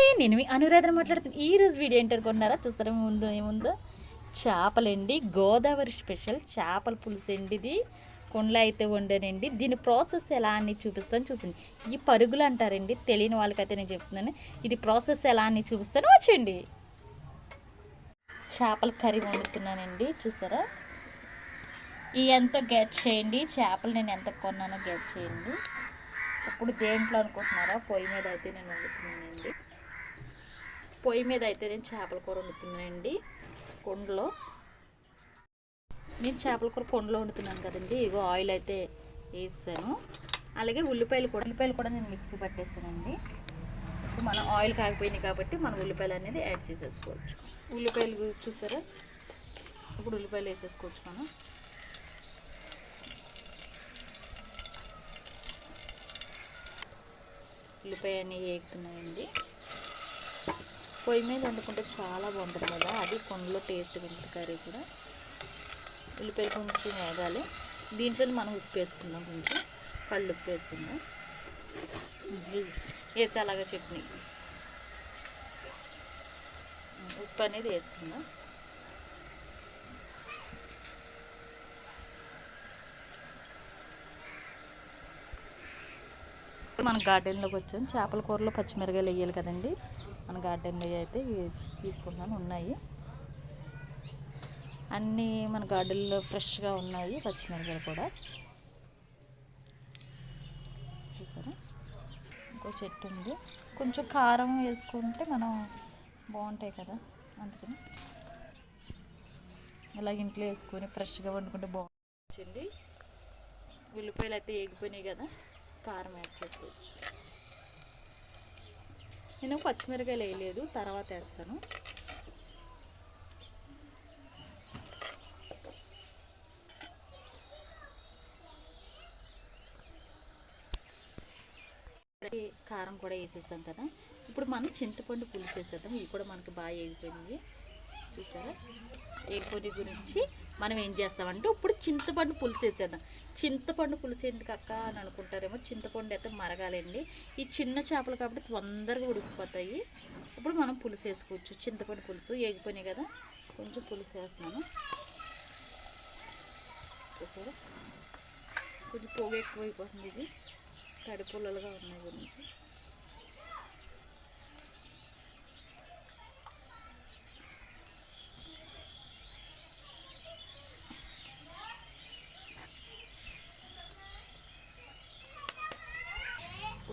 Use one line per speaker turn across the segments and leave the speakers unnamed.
అండి నేను మీ అనురాధన మాట్లాడుతాను ఈ రోజు వీడియో ఏంటి చూస్తారా ముందు ఏముందో? చేపలండి గోదావరి స్పెషల్ చేపల పులుసు అండి ఇది. కొండలో అయితే వండానండి. దీని ప్రాసెస్ ఎలా అని చూపిస్తాను చూసింది. ఈ పరుగులు అంటారండి తెలియని వాళ్ళకైతే నేను చెప్తున్నాను. ఇది ప్రాసెస్ ఎలా అని చూపిస్తాను. వచ్చేయండి చేపల కర్రీ వండుతున్నానండి చూసారా ఈ ఎంత గెట్ చేయండి చేపలు నేను ఎంత కొన్నానో గెట్ చేయండి. ఇప్పుడు దేంట్లో అనుకుంటున్నారా? పొయ్యి మీద అయితే నేను వండుతున్నానండి. పొయ్యి మీద అయితే నేను చేపల కూర వండుతున్నానండి కొండలో. నేను చేపల కూర కొండలో వండుతున్నాను కదండి ఇగో ఆయిల్ అయితే వేసాను. అలాగే ఉల్లిపాయలు కూడా ఉల్లిపాయలు కూడా నేను మిక్సీ పట్టేసానండి. ఇప్పుడు మనం ఆయిల్ కాగిపోయినాయి కాబట్టి మనం ఉల్లిపాయలు అనేది యాడ్ చేసేసుకోవచ్చు. ఉల్లిపాయలు చూసారా? ఇప్పుడు ఉల్లిపాయలు వేసేసుకోవచ్చు మనం. ఉల్లిపాయ అన్నీ వేగుతున్నాయండి పొయ్యి మీద వండుకుంటే చాలా బాగుంటుంది కదా. అది కొండలో టేస్ట్ ఉంటుంది కర్రీ కూడా. ఉల్లిపాయలు కొంచెం వేగాలి. దీంట్లో మనం ఉప్పు వేసుకుందాం కొంచెం. కళ్ళు ఉప్పు వేసుకుందాం. వేసి అలాగా చట్నీ. ఉప్పు అనేది వేసుకుందాం. మన గార్డెన్లోకి వచ్చాం. చేపల కూరలో పచ్చిమిరకాయలు వేయాలి కదండి. మన గార్డెన్లో అయితే తీసుకున్నాను ఉన్నాయి. అన్నీ మన గార్డెన్లో ఫ్రెష్గా ఉన్నాయి. పచ్చిమిరకాయలు కూడా. చూసారా? ఇంకో చెట్టు ఉంది. కొంచెం కారం వేసుకుంటే మనం బాగుంటాయి కదా. అందుకని. ఇలా ఇంట్లో వేసుకొని ఫ్రెష్గా వండుకుంటే బాగుంటుంది. ఉల్లిపాయలు అయితే ఏగిపోయినాయి కదా. కారం యాడ్ చేసుకోవచ్చు. నేను పచ్చిమిరకాయలు వేయలేదు తర్వాత వేస్తాను. కారం కూడా వేసేసాం కదా. ఇప్పుడు మనం చింతపండు పులుసు వేసేద్దాం. ఇవి కూడా మనకి బాగా వేగిపోయినాయి చూసారా? ఏగిపోయి గురించి మనం ఏం చేస్తామంటే ఇప్పుడు చింతపండు పులుసు వేసేద్దాం. చింతపండు పులుసు ఎందుకు అక్క అని అనుకుంటారేమో చింతపండు అయితే మరగాలండి. ఈ చిన్న చేపలు కాబట్టి తొందరగా ఉడికిపోతాయి. ఇప్పుడు మనం పులుసు వేసుకోవచ్చు. చింతపండు పులుసు ఏగిపోయినాయి కదా కొంచెం పులుసు వేస్తున్నాను. చూసారా? కొంచెం పొగ ఎక్కువైపోతుంది ఇది. తడి పుల్లలుగా ఉన్నాయి గురించి.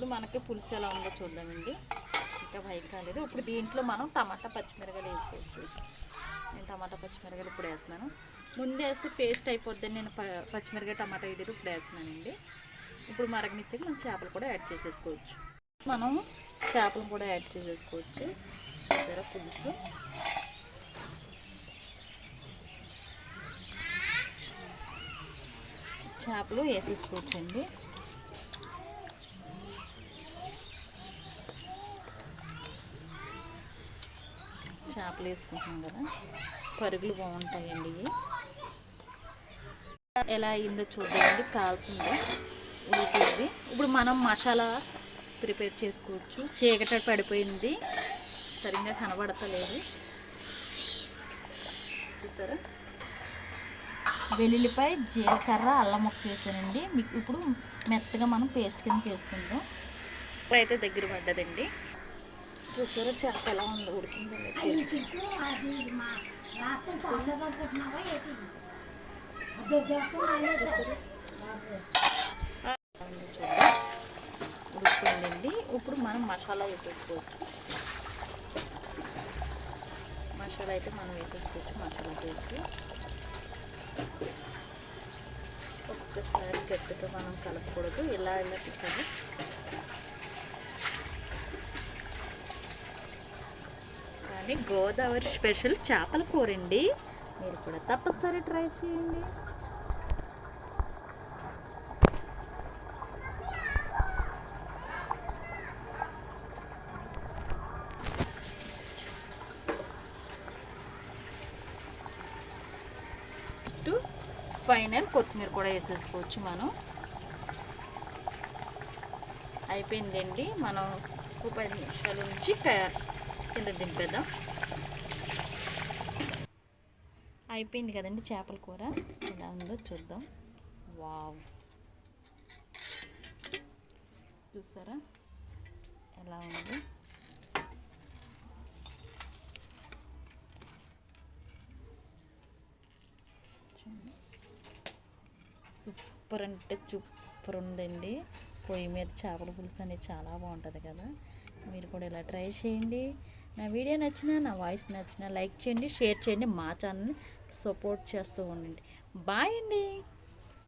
ఇప్పుడు మనకి పులుసు ఎలా ఉందో చూద్దామండి. ఇంకా భయం కాలేదు. ఇప్పుడు దీంట్లో మనం టమాటా పచ్చిమిరకాయలు వేసుకోవచ్చు. నేను టమాటా పచ్చిమిరకాయలు ఇప్పుడు వేస్తున్నాను. ముందు వేస్తే పేస్ట్ అయిపోద్దని నేను ప పచ్చిమిరకాయ టమాటా వేయలేదు. ఇప్పుడు వేస్తున్నానండి. ఇప్పుడు మరగనిచ్చాక మనం చేపలు కూడా యాడ్ చేసేసుకోవచ్చు. మనం చేపలు కూడా యాడ్ చేసేసుకోవచ్చు. చూసారా పులుసు? చేపలు వేసేసుకోవచ్చండి. చేపలు వేసుకుంటున్నాం కదా. పరుగులు బాగుంటాయండి ఇవి. ఎలా అయిందో చూద్దామండి. కాలుతుందో ఉడికింది. ఇప్పుడు మనం మసాలా ప్రిపేర్ చేసుకోవచ్చు. చీకట పడిపోయింది. సరిగ్గా కనబడతలేదు. చూసారా? వెల్లుల్లిపాయ జీలకర్ర అల్లం ముక్క వేసానండి. మీకు ఇప్పుడు మెత్తగా మనం పేస్ట్ కింద చేసుకుందాం. అయితే దగ్గర పడ్డదండి. చూసారా చేప ఎలా ఉందో ఉడికిందో ఉడికిపోయిందండి. ఇప్పుడు మనం మసాలా వేసేసుకోవచ్చు. మసాలా అయితే మనం వేసేసుకోవచ్చు మసాలా పేస్ట్. ఒక్కసారి గట్టితో మనం కలపకూడదు. ఇలా ఇలా తిప్పాలి. కానీ గోదావరి స్పెషల్ చేపల కూర అండి మీరు కూడా తప్పనిసరి ట్రై చేయండి. ఫైనల్ కొత్తిమీర కూడా వేసేసుకోవచ్చు మనం. అయిపోయిందండి. మనం ఒక పది నిమిషాల నుంచి క- కింద దింపేద్దాం. అయిపోయింది కదండి చేపల కూర. ఎలా ఉందో చూద్దాం. వావ్. చూసారా? ఎలా ఉంది? సూపర్ అంటే సూపర్ ఉందండి. పొయ్యి మీద చేపల పులుసు అనేది చాలా బాగుంటుంది కదా. మీరు కూడా ఇలా ట్రై చేయండి. నా వీడియో నచ్చినా నా వాయిస్ నచ్చినా లైక్ చేయండి షేర్ చేయండి మా ఛానల్ని సపోర్ట్ చేస్తూ ఉండండి. బాయ్ అండి.